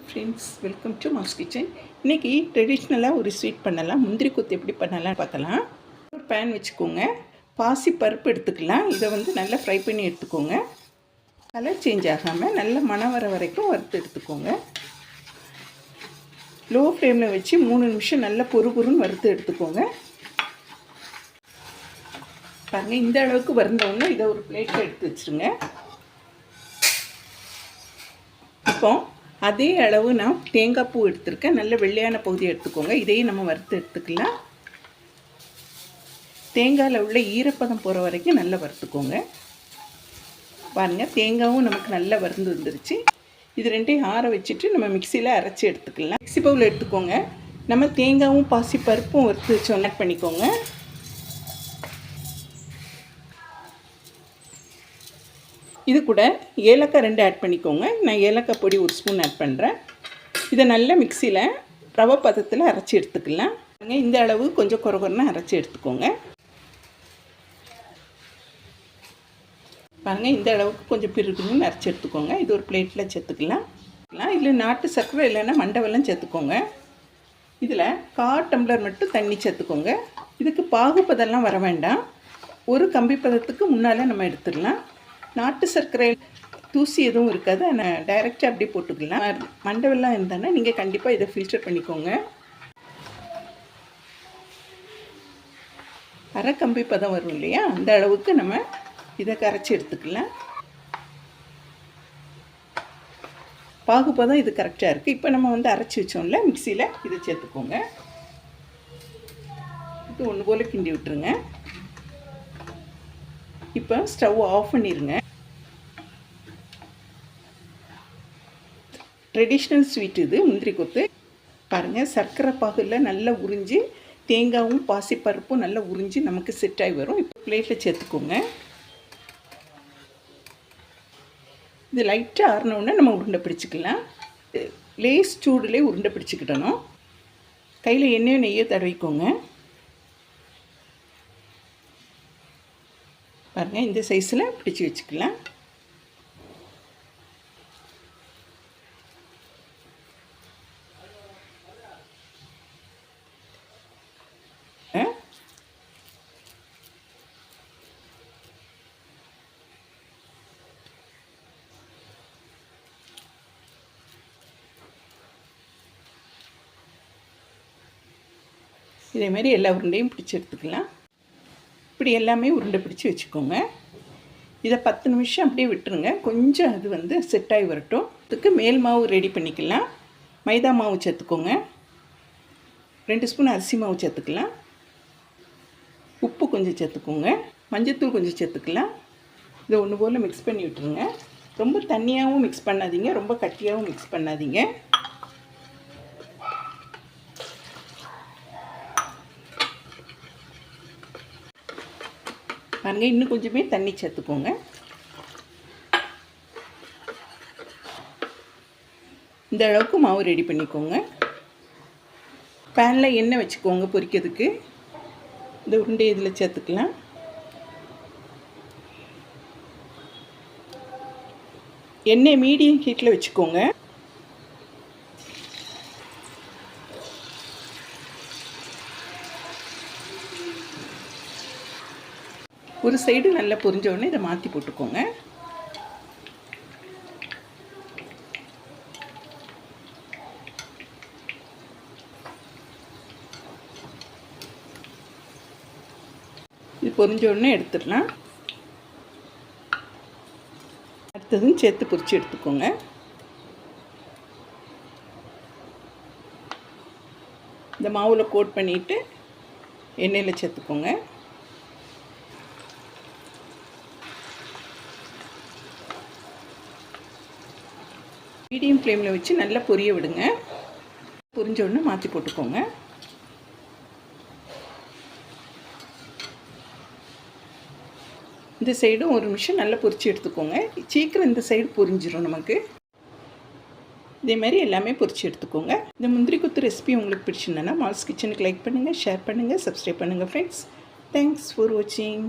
Friends welcome to mass kitchen இன்றைக்கி ட்ரெடிஷ்னலாக ஒரு ஸ்வீட் பண்ணலாம். முந்திரி கொத்து எப்படி பண்ணலாம் பார்க்கலாம். ஒரு பேன் வச்சுக்கோங்க. பாசி பருப்பு எடுத்துக்கலாம். இதை வந்து நல்லா ஃப்ரை பண்ணி எடுத்துக்கோங்க. கலர் சேஞ்ச் ஆகாமல் நல்ல மனம் வர வரைக்கும் வறுத்து எடுத்துக்கோங்க. லோ ஃப்ளேமில் வச்சு மூணு நிமிஷம் நல்லா பொறு பொறுன்னு வறுத்து எடுத்துக்கோங்க. பாருங்கள் இந்த அளவுக்கு வறுந்தவொன்னே இதை ஒரு பிளேட்டில் எடுத்து வச்சுருங்க. இப்போ அதே அளவு நான் தேங்காய் பூ எடுத்திருக்கேன். நல்ல வெள்ளையான பகுதியை எடுத்துக்கோங்க. இதையும் நம்ம வறுத்து எடுத்துக்கலாம். தேங்காயில் உள்ள ஈரப்பதம் போகிற வரைக்கும் நல்லா வறுத்துக்கோங்க. பாருங்கள் தேங்காயும் நமக்கு நல்லா வறுந்து வந்துருச்சு. இது ரெண்டையும் ஆற வச்சுட்டு நம்ம மிக்சியில் அரைச்சி எடுத்துக்கலாம். மிக்சி பவுல் எடுத்துக்கோங்க. நம்ம தேங்காயும் பாசி பருப்பும் வறுத்து வச்சு பண்ணிக்கோங்க. இது கூட ஏலக்காய் ரெண்டு ஆட் பண்ணிக்கோங்க. நான் ஏலக்காய் பொடி ஒரு ஸ்பூன் ஆட் பண்ணுறேன் இதை நல்லா மிக்சியில் ரவை பதத்தில் அரைச்சி எடுத்துக்கலாம். இந்த அளவு கொஞ்சம் குறகுறன்னு அரைச்சி எடுத்துக்கோங்க. பாருங்கள் இந்த அளவுக்கு கொஞ்சம் பிரிக்கணும்னு அரைச்சி எடுத்துக்கோங்க. இது ஒரு பிளேட்டில் சேர்த்துக்கலாம். இல்லை நாட்டு சர்க்கரை இல்லைன்னா மண்டவெல்லாம் சேர்த்துக்கோங்க. இதில் கா டம்ளர் மட்டும் தண்ணி சேர்த்துக்கோங்க. இதுக்கு பாகுப்பதெல்லாம் வர வேண்டாம். ஒரு கம்பி பதத்துக்கு முன்னால் நம்ம எடுத்துடலாம். நாட்டு சர்க்கரை தூசி எதுவும் இருக்காது. ஆனால் டைரெக்டாக அப்படியே போட்டுக்கலாம். மண்டவெல்லாம் இருந்தானே நீங்கள் கண்டிப்பாக இதை ஃபில்டர் பண்ணிக்கோங்க. அரை கம்பி பதம் வரும் இல்லையா? அந்த அளவுக்கு நம்ம இதை கரைச்சி எடுத்துக்கலாம். பாகுபதம் இது கரெக்டாக இருக்குது இப்போ நம்ம வந்து அரைச்சி வச்சோம்ல மிக்சியில் இதை சேர்த்துக்கோங்க. இது ஒன்று போல் கிண்டி விட்டுருங்க. இப்போ ஸ்டவ் ஆஃப் பண்ணிடுங்க ட்ரெடிஷ்னல் ஸ்வீட் இது முந்திரி கொத்து. பாருங்கள் சர்க்கரை பாகில் நல்லா உறிஞ்சி தேங்காயும் பாசிப்பருப்பும் நல்லா உறிஞ்சி நமக்கு செட் ஆகி வரும். இப்போ பிளேட்டில் சேர்த்துக்கோங்க. இது லைட்டாக ஆறினோடனே நம்ம உருண்டை பிடிச்சிக்கலாம். லேஸ் சூடுலேயே உருண்டை பிடிச்சிக்கிட்டணும். கையில் எண்ணெயோ நெய்யோ தடவிக்கோங்க. பாருங்கள் இந்த சைஸில் பிடிச்சி வச்சுக்கலாம். இதேமாரி எல்லா உருண்டையும் பிடிச்சி எடுத்துக்கலாம். இப்படி எல்லாமே உருண்டை பிடிச்சி வச்சுக்கோங்க. இதை பத்து நிமிஷம் அப்படியே விட்டுருங்க. கொஞ்சம் அது வந்து செட் ஆகி வரட்டும். அதுக்கு மேல் மாவு ரெடி பண்ணிக்கலாம். மைதா மாவு சேர்த்துக்கோங்க. ரெண்டு ஸ்பூன் அரிசி மாவு சேர்த்துக்கலாம். உப்பு கொஞ்சம் சேர்த்துக்கோங்க. மஞ்சத்தூள் கொஞ்சம் சேர்த்துக்கலாம். இதை ஒன்று போல் மிக்ஸ் பண்ணி விட்டுருங்க. ரொம்ப தண்ணியாகவும் மிக்ஸ் பண்ணாதீங்க. ரொம்ப கட்டியாகவும் மிக்ஸ் பண்ணாதீங்க. பாருங்கள் இன்னும் கொஞ்சமே தண்ணி சேர்த்துக்கோங்க. இந்த அளவுக்கு மாவு ரெடி பண்ணிக்கோங்க. பேனில் எண்ணெய் வச்சுக்கோங்க பொரிக்கிறதுக்கு. இந்த உருண்டை இதில் சேர்த்துக்கலாம். எண்ணெய் மீடியம் ஹீட்டில் வச்சுக்கோங்க. ஒரு சைடு நல்லா பொரிஞ்ச இதை மாற்றி போட்டுக்கோங்க. இது பொரிஞ்ச உடனே எடுத்துடலாம். அடுத்ததும் சேர்த்து பொரித்து எடுத்துக்கோங்க. இந்த மாவில் கோட் பண்ணிவிட்டு எண்ணெயில் சேர்த்துக்கோங்க. மீடியம் ஃப்ளேமில் வச்சு நல்லா பொரிய விடுங்க. பொரிஞ்ச உடனே மாற்றி போட்டுக்கோங்க. இந்த சைடும் ஒரு நிமிஷம் நல்லா பொரிச்சு எடுத்துக்கோங்க. சீக்கிரம் இந்த சைடு பொரிஞ்சிடும் நமக்கு. இதே மாதிரி எல்லாமே பொரிச்சு எடுத்துக்கோங்க. இந்த முந்திரி குத்து ரெசிபி உங்களுக்கு பிடிச்சிருந்தேன்னா மால்ஸ் கிச்சனுக்கு லைக் பண்ணுங்கள் ஷேர் பண்ணுங்கள் சப்ஸ்கிரைப் பண்ணுங்கள் ஃப்ரெண்ட்ஸ் தேங்க்ஸ் ஃபார் வாட்சிங்